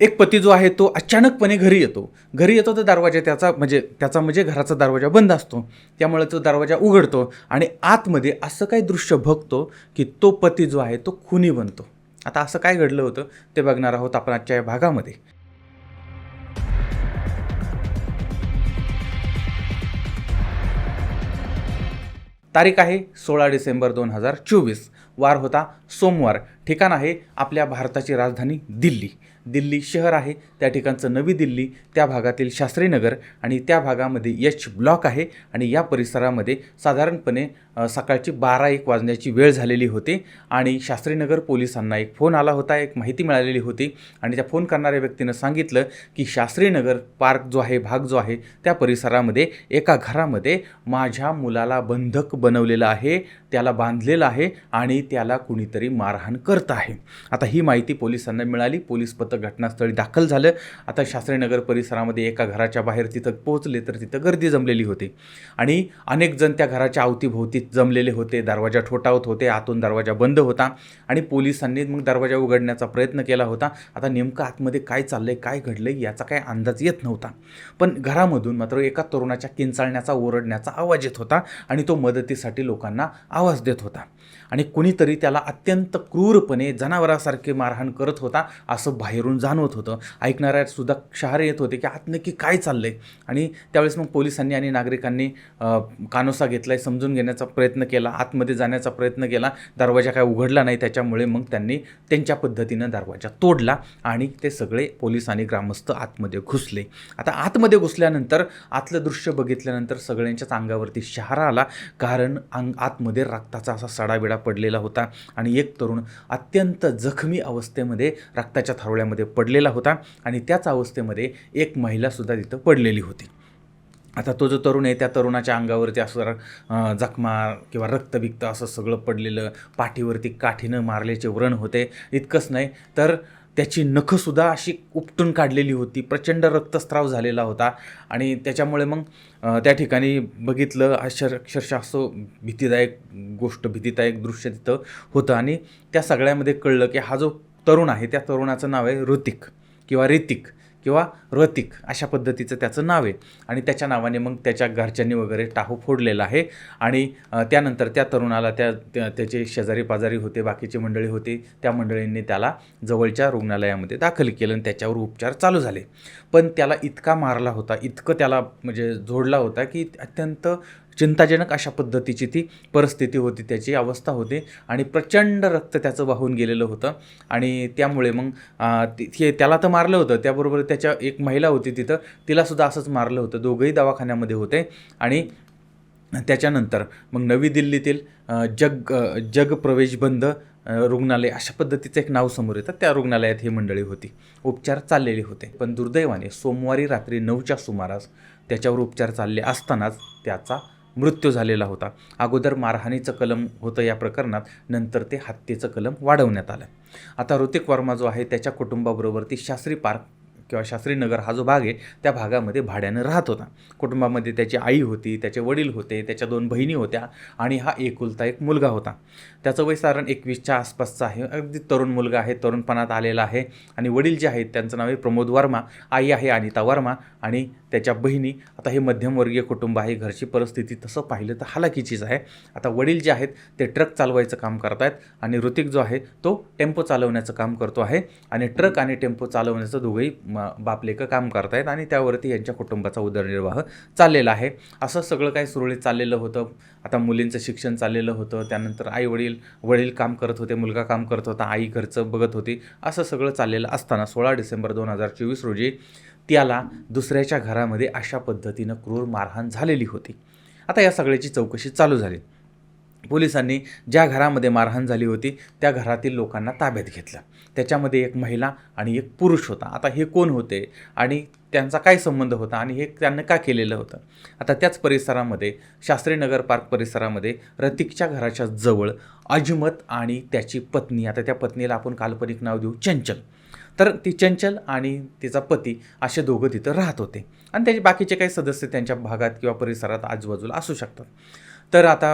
एक पती जो आहे तो अचानकपणे घरी येतो. घरी येतो तर दरवाजा त्याचा म्हणजे त्याचा म्हणजे घराचा दरवाजा बंद असतो. त्यामुळे तो दरवाजा उघडतो आणि आतमध्ये असं काही दृश्य बघतो की तो पती जो आहे तो खुनी बनतो. आता असं काय घडलं होतं ते बघणार आहोत आपण आजच्या या भागामध्ये. तारीख आहे सोळा डिसेंबर दोन हजार चोवीस. वार होता सोमवार ठिकाण आहे आपल्या भारताची राजधानी दिल्ली. दिल्ली शहर आहे त्या ठिकाणचं नवी दिल्ली त्या भागातील शास्त्रीनगर आणि त्या भागामध्ये यश ब्लॉक आहे आणि या परिसरामध्ये साधारणपणे सकाळची बारा एक वाजण्याची वेळ झालेली होती आणि शास्त्रीनगर पोलिसांना एक फोन आला होता एक माहिती मिळालेली होती आणि त्या फोन करणाऱ्या व्यक्तीनं सांगितलं की शास्त्रीनगर पार्क जो आहे भाग जो आहे त्या परिसरामध्ये एका घरामध्ये माझ्या मुलाला बंधक बनवलेलं आहे त्याला बांधलेलं आहे आणि त्याला कुणीतरी मारहाण करत आहे. आता ही माहिती पोलिसांना मिळाली. पोलीस पथक घटनास्थळी दाखल झालं. आता शास्त्रीनगर परिसरामध्ये एका घराच्या बाहेर तिथं पोहोचले तर तिथं गर्दी जमलेली होती. आणि अनेक जण त्या घराच्या अवतीभोवती जमलेले होते. दरवाजा ठोठावत होते. आतून दरवाजा बंद होता. आणि पोलिसांनी मग दरवाजा उघडण्याचा प्रयत्न केला होता. आता नेमकं आतमध्ये काय चाललंय काय घडलंय याचा काय अंदाज येत नव्हता. पण घरामधून मात्र एका तरुणाच्या किंचाळण्याचा ओरडण्याचा आवाज येत होता आणि तो मदतीसाठी लोकांना आवाज देत होता. आणि कुणीतरी त्याला अत्यंत क्रूरपणे जनावरासारखे मारहाण करत होता असं बाहेरून जाणवत होतं. ऐकणाऱ्या सुद्धा शहारे येत होते की आत नक्की काय चाललं आहे आणि त्यावेळेस मग पोलिसांनी आणि नागरिकांनी कानोसा कानोसा आहे समजून घेण्याचा प्रयत्न केला आतमध्ये जाण्याचा प्रयत्न केला. दरवाजा काय उघडला नाही त्याच्यामुळे मग त्यांनी त्यांच्या पद्धतीनं दरवाजा तोडला आणि ते सगळे पोलीस आणि ग्रामस्थ आतमध्ये घुसले. आता आतमध्ये घुसल्यानंतर आतलं दृश्य बघितल्यानंतर सगळ्यांच्याच अंगावरती शहारा आला कारण अंग आतमध्ये रक्ताचा असा सडाबिडा पडलेला होता आणि एक तरुण अत्यंत जखमी अवस्थेमध्ये रक्ताच्या थारोळ्यामध्ये पडलेला होता आणि त्याच अवस्थेमध्ये एक महिलासुद्धा तिथं पडलेली होती. आता तो जो तरुण आहे त्या तरुणाच्या अंगावरती असं जखमा किंवा रक्तबिक्त असं सगळं पडलेलं पाठीवरती काठीनं मारल्याचे व्रण होते इतकंच नाही तर त्याची नखंसुद्धा अशी उपटून काढलेली होती. प्रचंड रक्तस्राव झालेला होता. आणि त्याच्यामुळे मग त्या ठिकाणी बघितलं अक्षर अक्षरशः असं भीतीदायक गोष्ट भीतीदायक दृश्य तिथं होतं. आणि त्या सगळ्यामध्ये कळलं की हा जो तरुण आहे त्या तरुणाचं नाव आहे ऋतिक किंवा ऋतिक. किंवा रतिक अशा पद्धतीचं त्याचं नाव आहे. आणि त्याच्या नावाने मग त्याच्या घरच्यांनी वगैरे टाहू फोडलेला आहे. आणि त्यानंतर त्या तरुणाला त्या त्याचे शेजारी पाजारी होते बाकीची मंडळी होते त्या मंडळींनी त्याला जवळच्या रुग्णालयामध्ये दाखल केलं आणि त्याच्यावर उपचार चालू झाले. पण त्याला इतका मारला होता इतकं त्याला म्हणजे जोडला होता की अत्यंत चिंताजनक अशा पद्धतीची ती परिस्थिती होती त्याची अवस्था होती आणि प्रचंड रक्त त्याचं वाहून गेलेलं होतं. आणि त्यामुळे मग ते हे त्याला तर मारलं होतं त्याबरोबर त्याच्या एक महिला होती तिथं तिलासुद्धा असंच मारलं होतं. दोघंही दवाखान्यामध्ये होते आणि त्याच्यानंतर मग नवी दिल्लीतील जग जग प्रवेश बंद रुग्णालय अशा पद्धतीचं एक नाव समोर येतं. त्या रुग्णालयात ही मंडळी होती. उपचार चाललेले होते. पण दुर्दैवाने सोमवारी रात्री नऊच्या सुमारास त्याच्यावर उपचार चालले असतानाच त्याचा मृत्यू झालेला होता. अगोदर मारहाणीचं कलम होतं या प्रकरणात नंतर ते हत्येचं कलम वाढवण्यात आलं. आता ऋतिक वर्मा जो आहे त्याच्या कुटुंबाबरोबर ती शास्त्री पार्क किंवा शास्त्रीनगर हा जो भाग आहे त्या भागामध्ये भाड्यानं राहत होता. कुटुंबामध्ये त्याची आई होती त्याचे वडील होते त्याच्या दोन बहिणी होत्या आणि हा एकुलता एक मुलगा होता. त्याचं वय साधारण एकवीसच्या आसपासचा आहे. अगदी तरुण मुलगा आहे तरुणपणात आलेला आहे आणि वडील जे आहेत त्यांचं नाव आहे प्रमोद वर्मा आई आहे अनिता वर्मा आणि त्याच्या बहिणी. आता हे मध्यमवर्गीय कुटुंब आहे घरची परिस्थिती तसं पाहिलं तर हालाकीचीच आहे. आता वडील जे आहेत ते ट्रक चालवायचं काम करतायत आणि ऋतिक जो आहे तो टेम्पो चालवण्याचं काम करतो आहे आणि ट्रक आणि टेम्पो चालवण्याचं दोघंही म- बापलेकं काम करतायत आणि त्यावरती यांच्या कुटुंबाचा उदरनिर्वाह चाललेला आहे. असं सगळं काही सुरळीत चाललेलं होतं. आता मुलींचं शिक्षण चाललेलं होतं. त्यानंतर आई वडील वडील काम करत होते मुलगा काम करत होता आई घरचं बघत होती. असं सगळं चाललेलं असताना सोळा डिसेंबर दोन हजार चोवीस रोजी त्याला दुसऱ्याच्या घरामध्ये अशा पद्धतीनं क्रूर मारहाण झालेली होती. आता या सगळ्याची चौकशी चालू झाली. पोलिसांनी ज्या घरामध्ये मारहाण झाली होती त्या घरातील लोकांना ताब्यात घेतलं. त्याच्यामध्ये एक महिला आणि एक पुरुष होता. आता हे कोण होते आणि त्यांचा काय संबंध होता आणि हे त्यांनी का केलेलं होतं? आता त्याच परिसरामध्ये शास्त्रीनगर पार्क परिसरामध्ये रतिकच्या घराच्या जवळ अजमत आणि त्याची पत्नी आता त्या पत्नीला आपण काल्पनिक नाव देऊ चंचल. तर ती चंचल आणि तिचा पती असे दोघं तिथं राहत होते. आणि त्याचे बाकीचे काही सदस्य त्यांच्या भागात किंवा परिसरात आजूबाजूला असू शकतात. तर आता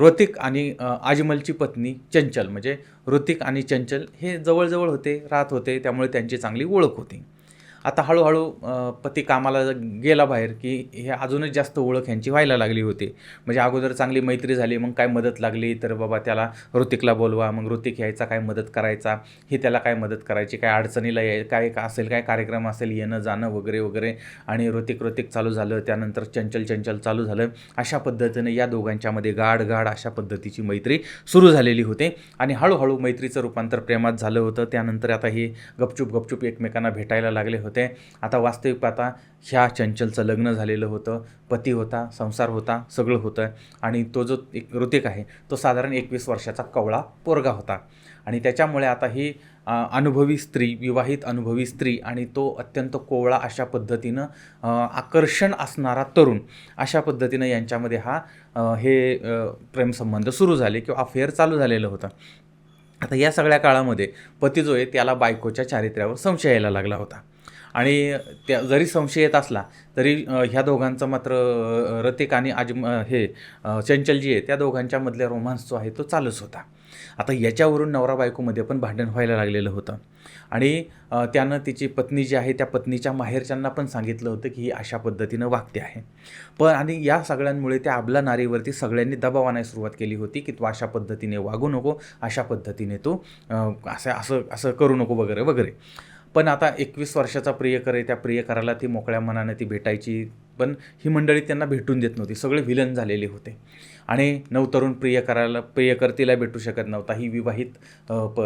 ऋतिक आणि आजमलची पत्नी चंचल म्हणजे ऋतिक आणि चंचल हे जवळजवळ होते राहत होते त्यामुळे त्यांची चांगली ओळख होती. आता हळूहळू पती कामाला गेला बाहेर की हे अजूनच जास्त ओळख ह्यांची व्हायला लागली होती. म्हणजे अगोदर चांगली मैत्री झाली मग काय मदत लागली तर बाबा त्याला ऋतिकला बोलवा मग ऋतिक यायचा काय मदत करायचा हे त्याला काय मदत करायची काय अडचणीला याय काय का असेल काय कार्यक्रम असेल येणं जाणं वगैरे वगैरे. आणि ऋतिक ऋतिक चालू झालं त्यानंतर चंचल चंचल चालू झालं. अशा पद्धतीने या दोघांच्यामध्ये गाढ गाढ अशा पद्धतीची मैत्री सुरू झालेली होते. आणि हळूहळू मैत्रीचं रूपांतर प्रेमात झालं होतं. त्यानंतर आता हे गपचूप गपचूप एकमेकांना भेटायला लागले होते. आता वास्तविक पाहता ह्या चंचलचं लग्न झालेलं होतं. पती होता संसार होता सगळं होतं. आणि तो जो एक ऋतिक आहे तो साधारण एकवीस वर्षाचा कवळा पोरगा होता. आणि त्याच्यामुळे आता ही अनुभवी स्त्री विवाहित अनुभवी स्त्री आणि तो अत्यंत कोवळा अशा पद्धतीनं आकर्षण असणारा तरुण अशा पद्धतीनं यांच्यामध्ये हा हे प्रेमसंबंध सुरू झाले किंवा अफेअर चालू झालेलं होतं. आता या सगळ्या काळामध्ये पती जो आहे त्याला बायकोच्या चारित्र्यावर संशय यायला लागला होता. आणि त्या जरी संशय येत असला तरी ह्या दोघांचं मात्र रतिक आणि आजम हे चंचलजी चंचल आहे त्या दोघांच्या मधल्या रोमांस जो आहे तो चालूच होता. आता याच्यावरून नवरा बायकोमध्ये पण भांडण व्हायला लागलेलं होतं. आणि त्यानं तिची पत्नी जी आहे त्या पत्नीच्या माहेरच्यांना पण सांगितलं होतं की ही अशा पद्धतीनं वागते आहे. पण आणि या सगळ्यांमुळे त्या आबला नारीवरती सगळ्यांनी दबाव आणायला सुरुवात केली होती की तू अशा पद्धतीने वागू नको अशा पद्धतीने तू असं असं असं करू नको वगैरे वगैरे. पण आता एकवीस वर्षाचा प्रियकर आहे त्या प्रियकराला ती मोकळ्या मनाने ती भेटायची पण ही मंडळी त्यांना भेटून देत नव्हती. सगळे विलन झालेले होते. आणि नवतरुण प्रियकराला प्रियकर्तीला भेटू शकत नव्हता. ही विवाहित प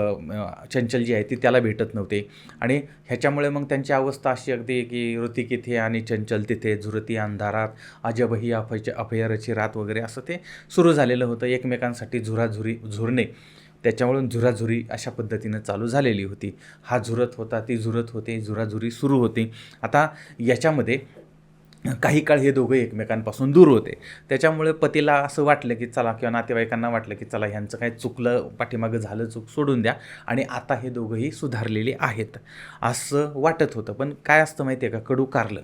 चंचल जी आहे ती त्याला भेटत नव्हते. आणि ह्याच्यामुळे मग त्यांची अवस्था अशी अगदी की ऋतिक इथे आणि चंचल तिथे झुरती अंधारात अजबही अफयच्या अफयरची रात वगैरे असं ते सुरू झालेलं होतं. एकमेकांसाठी झुराझुरी झुरणे. त्याच्यामुळून झुराझुरी अशा पद्धतीनं चालू झालेली होती. हा झुरत होता ती झुरत होते झुराझुरी सुरू होती. आता याच्यामध्ये काही काळ हे दोघं एकमेकांपासून दूर होते. त्याच्यामुळे पतीला असं वाटलं की चला किंवा नातेवाईकांना वाटलं की चला ह्यांचं काय चुकलं पाठीमागं झालं चूक सोडून द्या. आणि आता हे दोघंही सुधारलेले आहेत. असं वाटत होतं. पण काय असतं माहिती आहे का? कडू कारलं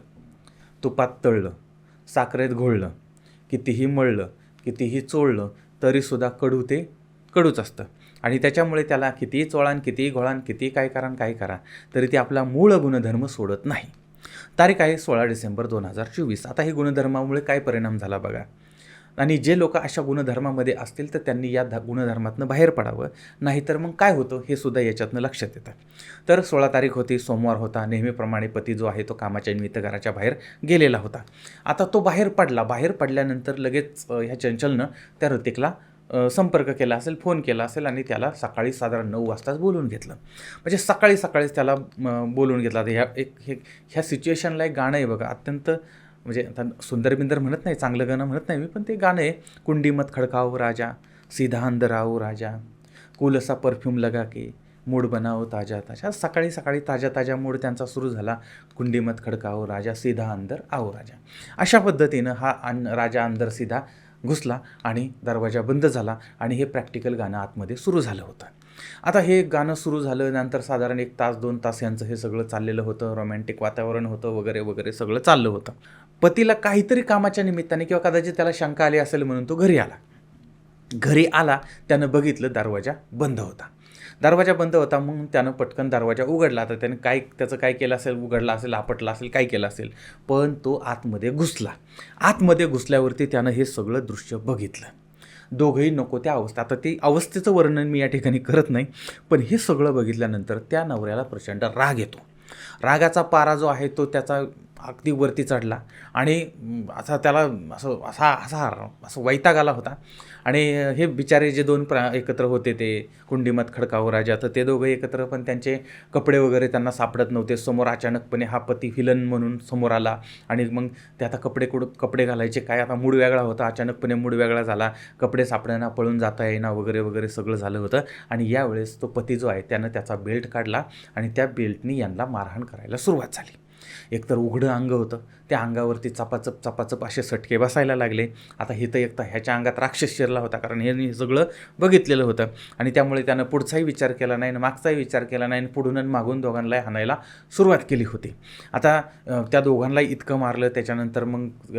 तुपात तळलं साखरेत घोळलं कितीही मळलं कितीही चोळलं तरीसुद्धा कडू ते कडूच असतं. आणि त्याच्यामुळे त्याला कितीही चोळान कितीही घोळान कितीही काय करान काय करा तरी ते आपला मूळ गुणधर्म सोडत नाही. तारीख आहे सोळा डिसेंबर दोन हजार चोवीस. आता हे गुणधर्मामुळे काय परिणाम झाला बघा. आणि जे लोक अशा गुणधर्मामध्ये असतील तर त्यांनी या ध गुणधर्मातनं बाहेर पडावं. नाहीतर मग काय होतं हे सुद्धा याच्यातनं लक्षात येतं. तर सोळा तारीख होती सोमवार होता. नेहमीप्रमाणे पती जो आहे तो कामाच्या निमित्त घराच्या बाहेर गेलेला होता. आता तो बाहेर पडला. बाहेर पडल्यानंतर लगेच ह्या चंचलनं त्या ऋतिकला संपर्क केला असेल फोन केला असेल आणि त्याला सकाळी साधारण नऊ वाजताच बोलवून घेतलं. म्हणजे सकाळी सकाळीच त्याला बोलून घेतला. घेतलं ह्या एक हे ह्या सिच्युएशनला एक गाणं आहे बघा अत्यंत म्हणजे आता सुंदर बिंदर म्हणत नाही चांगलं गाणं म्हणत नाही मी पण ते गाणं आहे कुंडी मत खडकाओ राजा सीधा अंदर राजा कुलसा परफ्यूम लगा के मूड बनाओ ताजा ताजा. सकाळी सकाळी ताज्या ताज्या मूड त्यांचा सुरू झाला कुंडीमत खडकाओ राजा सीधा अंदर आओ राजा. अशा पद्धतीनं हा अन राजा अंदर सीधा घुसला आणि दरवाजा बंद झाला आणि हे प्रॅक्टिकल गाणं आतमध्ये सुरू झालं होतं. आता हे गाणं सुरू झालं नंतर साधारण एक तास दोन तास यांचं हे सगळं चाललेलं होतं रोमॅन्टिक वातावरण होतं वगैरे वगैरे सगळं चाललं होतं. पतीला काहीतरी कामाच्या निमित्ताने किंवा कदाचित त्याला शंका आली असेल म्हणून तो घरी आला. घरी आला त्यानं बघितलं दरवाजा बंद होता. दरवाजा बंद होता मग त्यानं पटकन दरवाजा उघडला. तर त्याने काय त्याचं काय केलं असेल? उघडला असेल आपटला असेल काय केलं असेल? पण तो आतमध्ये घुसला. आतमध्ये घुसल्यावरती त्यानं हे सगळं दृश्य बघितलं. दोघंही नको त्या अवस्था आता ते अवस्थेचं वर्णन मी या ठिकाणी करत नाही पण हे सगळं बघितल्यानंतर त्या नवऱ्याला प्रचंड राग येतो. रागाचा पारा जो आहे तो त्याचा अगदी वरती चढला. आणि असा त्याला असं असा असा असं वैताग आला होता. आणि हे बिचारे जे दोन प्रा एकत्र होते ते कुंडीमत खडकाव राजा तर ते दोघं एकत्र पण त्यांचे कपडे वगैरे त्यांना सापडत नव्हते. समोर अचानकपणे हा पती व्हिलन म्हणून समोर आला आणि मग ते आता कपडे कुड कपडे घालायचे. काय आता मूड वेगळा होता. अचानकपणे मूड वेगळा झाला. कपडे सापडेना पळून जाता येईना वगैरे वगैरे सगळं झालं होतं. आणि यावेळेस तो पती जो आहे त्यानं त्याचा बेल्ट काढला आणि त्या बेल्टनी यांना मारहाण करायला सुरुवात झाली. एकतर उघडं अंग होतं. त्या अंगावरती चपाचप चपाचप असे सटके बसायला लागले. आता हे तर ह्याच्या अंगात राक्षस शिरला होता कारण हे सगळं बघितलेलं होतं. आणि त्यामुळे त्यानं पुढचाही विचार केला नाही आणि मागचाही विचार केला नाही आणि पुढून आणि मागून दोघांना हाणायला सुरुवात केली होती. आता त्या दोघांना इतकं मारलं त्याच्यानंतर मग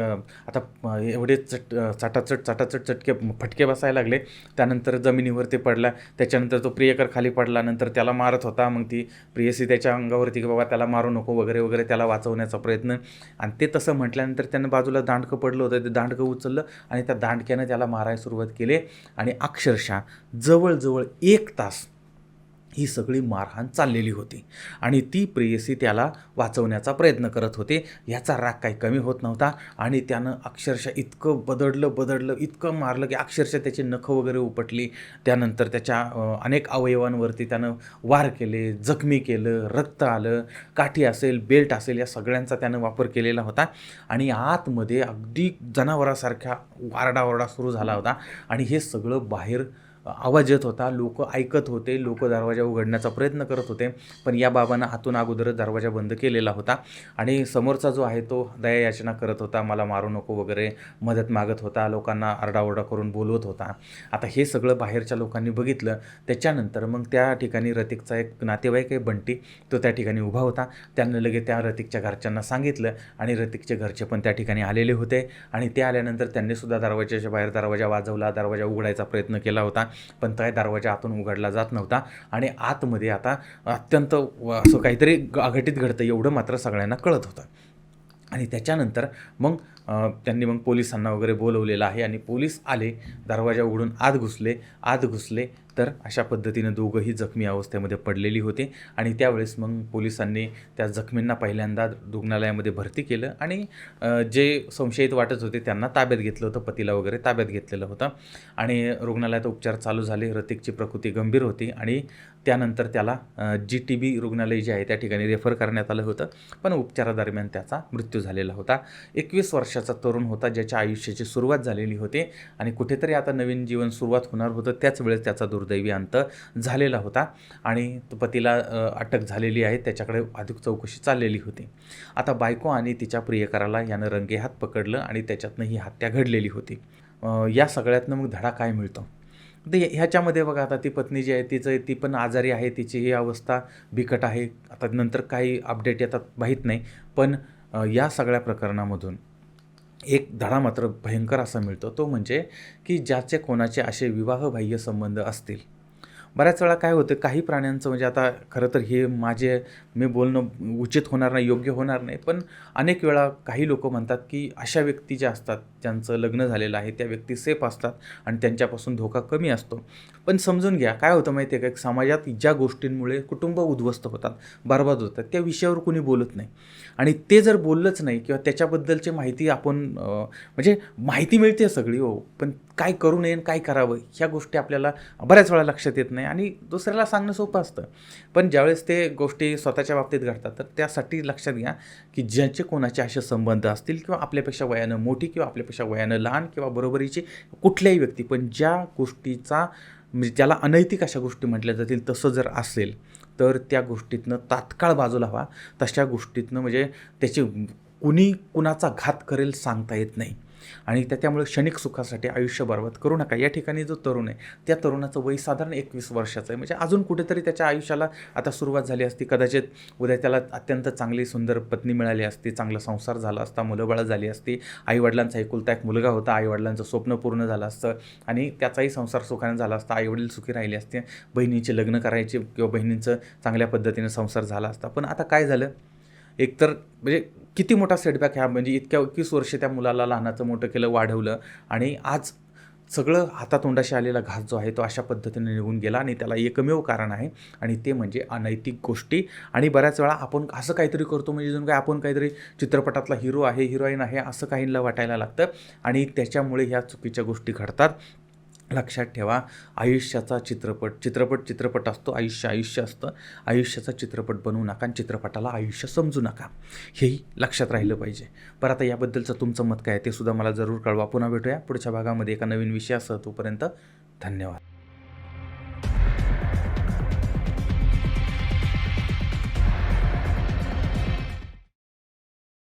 आता एवढे चट चटाचट चटाचट चटके फटके बसायला लागले. त्यानंतर जमिनीवरती पडला. त्याच्यानंतर तो प्रियकर खाली पडला. नंतर त्याला मारत होता. मग ती प्रियसी त्याच्या अंगावरती की बाबा त्याला मारू नको वगैरे वगैरे त्याला वाचवण्याचा प्रयत्न. आणि ते तसं म्हटल्यानंतर त्यानं बाजूला दांडकं पडलं होतं. ते दांडकं उचललं आणि त्या दांडक्यानं त्याला मारायला सुरुवात केली. आणि अक्षरशः जवळजवळ एक तास ही सगळी मारहाण चाललेली होती. आणि ती प्रेयसी त्याला वाचवण्याचा प्रयत्न करत होते. याचा राग काही कमी होत नव्हता. आणि त्यानं अक्षरशः इतकं बदडलं बदडलं इतकं मारलं की अक्षरशः त्याची नखं वगैरे उपटली. त्यानंतर त्याच्या अनेक अवयवांवरती त्यानं वार केले जखमी केलं रक्त आलं काठी असेल बेल्ट असेल या सगळ्यांचा त्यानं वापर केलेला होता. आणि आतमध्ये अगदी जनावरासारख्या वारडावरडा सुरू झाला होता. आणि हे सगळं बाहेर आवाज येत होता लोक ऐकत होते लोक दरवाजा उघडण्याचा प्रयत्न करत होते पण या बाबांना हातून अगोदरच दरवाजा बंद केलेला होता आणि समोरचा जो आहे तो दया याचना करत होता मला मारू नको वगैरे मदत मागत होता लोकांना आरडाओरडा करून बोलवत होता. आता हे सगळं बाहेरच्या लोकांनी बघितलं त्याच्यानंतर मग त्या ठिकाणी रतिकचा एक नातेवाईक आहे बंटी तो त्या ठिकाणी उभा होता. त्यानं लगेच त्या रतिकच्या घरच्यांना सांगितलं आणि रतिकचे घरचे पण त्या ठिकाणी आलेले होते आणि ते आल्यानंतर त्यांनीसुद्धा दरवाजाच्या बाहेर दरवाजा वाजवला दरवाजा उघडायचा प्रयत्न केला होता. पण त्या दरवाजा आतून उघडला जात नव्हता. आणि आतमध्ये आता अत्यंत व- असं काहीतरी ग- अघटित घडतं एवढं मात्र सगळ्यांना कळत होतं. आणि त्याच्यानंतर मग त्यांनी मग पोलिसांना वगैरे बोलवलेलं आहे आणि पोलीस आले दरवाजा उघडून आत घुसले आत घुसले तर अशा पद्धतीनं दोघंही जखमी अवस्थेमध्ये पडलेली होते. आणि त्यावेळेस मग पोलिसांनी त्या जखमींना पहिल्यांदा रुग्णालयामध्ये भरती केलं आणि जे संशयित वाटत होते त्यांना ताब्यात घेतलं होतं पतीला वगैरे ताब्यात घेतलेलं होतं. आणि रुग्णालयात उपचार चालू झाले रतिकची प्रकृती गंभीर होती आणि त्यानंतर त्याला जी टी बी रुग्णालय जे आहे त्या ठिकाणी रेफर करण्यात आलं होतं. पण उपचारादरम्यान त्याचा मृत्यू झालेला होता. एकवीस वर्षाचा तरुण होता ज्याच्या आयुष्याची सुरुवात झालेली होती आणि कुठेतरी आता नवीन जीवन सुरुवात होणार होतं त्याच वेळेस त्याचा दुर्दैवी अंत झालेला होता आणि तो पतीला अटक झालेली आहे. त्याच्याकडे अधिक चौकशी चाललेली होती. आता बायको आणि तिच्या प्रियकराला यानं रंगेहात पकडलं आणि त्याच्यातनं ही हत्या घडलेली होती. या सगळ्यातनं मग धडा काय मिळतो? ते ह्याच्यामध्ये बघा आता ती पत्नी जी आहे तिचं ती पण आजारी आहे तिची ही अवस्था बिकट आहे. आता नंतर काही अपडेट येतात माहीत नाही. पण या सगळ्या प्रकरणामधून एक धडा मात्र भयंकर असा मिळतो. तो म्हणजे की ज्याचे कोणाचे असे विवाहबाह्य संबंध असतील. बऱ्याच वेळा काय होतं काही प्राण्यांचं म्हणजे आता खरं तर हे माझे मी बोलणं उचित होणार नाही योग्य होणार नाही पण अनेक वेळा काही लोक म्हणतात की अशा व्यक्ती ज्या असतात ज्यांचं लग्न झालेलं आहे त्या व्यक्ती सेफ असतात आणि त्यांच्यापासून धोका कमी असतो. पण समजून घ्या काय होतं माहिती आहे का? एक समाजात ज्या गोष्टींमुळे कुटुंब उद्ध्वस्त होतात बर्बाद होतात त्या विषयावर कुणी बोलत नाही. आणि ते जर बोललंच नाही किंवा त्याच्याबद्दलची माहिती आपण म्हणजे माहिती मिळते सगळी हो पण काय करू नये आणि काय करावं ह्या गोष्टी आपल्याला बऱ्याच वेळा लक्षात येत नाही आणि दुसऱ्याला सांगणं सोपं असतं. पण ज्यावेळेस ते गोष्टी स्वतःच्या बाबतीत घडतात तर त्यासाठी लक्षात घ्या की ज्यांचे कोणाचे असे संबंध असतील किंवा आपल्यापेक्षा वयानं मोठी किंवा आपल्यापेक्षा वयानं लहान किंवा बरोबरीची कुठल्याही व्यक्ती पण ज्या गोष्टीचा म्हणजे ज्याला अनैतिक अशा गोष्टी म्हटल्या जातील तसं जर असेल तर त्या गोष्टीतनं तात्काळ बाजूला हवा तशा गोष्टीतनं म्हणजे त्याची कुणी कुणाचा घात करेल सांगता येत नाही. आणि त्या त्यामुळे क्षणिक सुखासाठी आयुष्य बरबाद करू नका. या ठिकाणी जो तरुण आहे त्या तरुणाचं वय साधारण एकवीस वर्षाचं आहे. म्हणजे अजून कुठेतरी त्याच्या आयुष्याला आता सुरुवात झाली असती. कदाचित उद्या त्याला अत्यंत चांगली सुंदर पत्नी मिळाली असती. चांगला संसार झाला असता. मुलंबाळं झाली असती. आईवडिलांचा एकुलता एक मुलगा होता. आईवडिलांचं स्वप्न पूर्ण झालं असतं. आणि त्याचाही संसार सुखाने झाला असता. आईवडील सुखी राहिले असते. बहिणीचे लग्न करायचे किंवा बहिणींचं चांगल्या पद्धतीने संसार झाला असता. पण आता काय झालं? एकतर म्हणजे किती मोठा सेटबॅक ह्या म्हणजे इतक्या एकवीस वर्ष त्या मुलाला लहानाचं मोठं केलं वाढवलं आणि आज सगळं हातातोंडाशी आलेला घास जो आहे तो अशा पद्धतीने निघून गेला आणि त्याला एकमेव कारण आहे आणि ते म्हणजे अनैतिक गोष्टी. आणि बऱ्याच वेळा आपण असं काहीतरी करतो म्हणजे जणू काय आपण काहीतरी चित्रपटातला हिरो आहे हिरोईन आहे असं काहींना वाटायला लागतं आणि त्याच्यामुळे ह्या चुकीच्या गोष्टी घडतात. लक्षात ठेवा आयुष्याचा चित्रपट चित्रपट चित्रपट असतो आयुष्य आयुष्य असतं. आयुष्याचा चित्रपट बनवू नका आणि चित्रपटाला आयुष्य समजू नका. हेही लक्षात राहिलं पाहिजे. बरं आता याबद्दलचं तुमचं मत काय आहे ते सुद्धा मला जरूर कळवा. पुन्हा भेटूया पुढच्या भागामध्ये एका नवीन विषयासह. तोपर्यंत धन्यवाद.